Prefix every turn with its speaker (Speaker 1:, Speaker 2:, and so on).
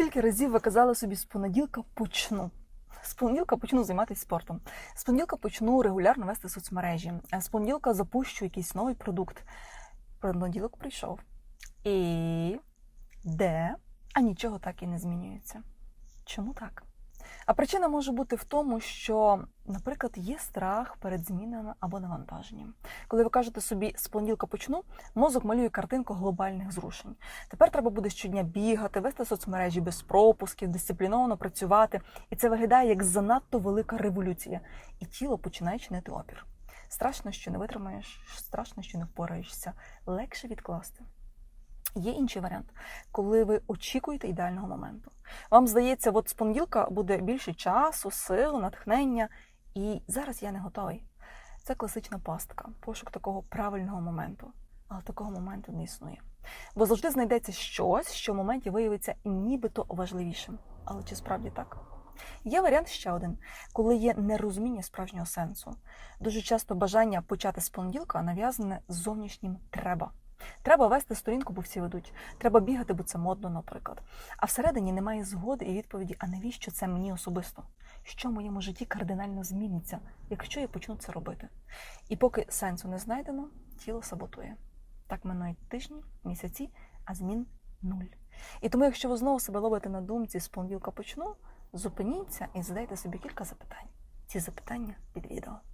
Speaker 1: Скільки разів ви казали собі з понеділка почну? З понеділка почну займатися спортом. З понеділка почну регулярно вести соцмережі. З понеділка запущу якийсь новий продукт. Понеділок прийшов. І де? А нічого так і не змінюється. Чому так? А причина може бути в тому, що, наприклад, є страх перед змінами або навантаженням. Коли ви кажете собі з понеділка почну, мозок малює картинку глобальних зрушень. Тепер треба буде щодня бігати, вести соцмережі без пропусків, дисципліновано працювати. І це виглядає як занадто велика революція. І тіло починає чинити опір. Страшно, що не витримаєш, страшно, що не впораєшся. Легше відкласти. Є інший варіант, коли ви очікуєте ідеального моменту. Вам здається, от з понеділка буде більше часу, сил, натхнення, і зараз я не готовий. Це класична пастка, пошук такого правильного моменту. Але такого моменту не існує. Бо завжди знайдеться щось, що в моменті виявиться нібито важливішим. Але чи справді так? Є варіант ще один, коли є нерозуміння справжнього сенсу. Дуже часто бажання почати з понеділка нав'язане зовнішнім треба. Треба вести сторінку, бо всі ведуть. Треба бігати, бо це модно, наприклад. А всередині немає згоди і відповіді, а навіщо це мені особисто? Що в моєму житті кардинально зміниться, якщо я почну це робити? І поки сенсу не знайдено, тіло саботує. Так минають тижні, місяці, а змін нуль. І тому, якщо ви знову себе ловите на думці з понеділка почну, зупиніться і задайте собі кілька запитань. Ці запитання під відео.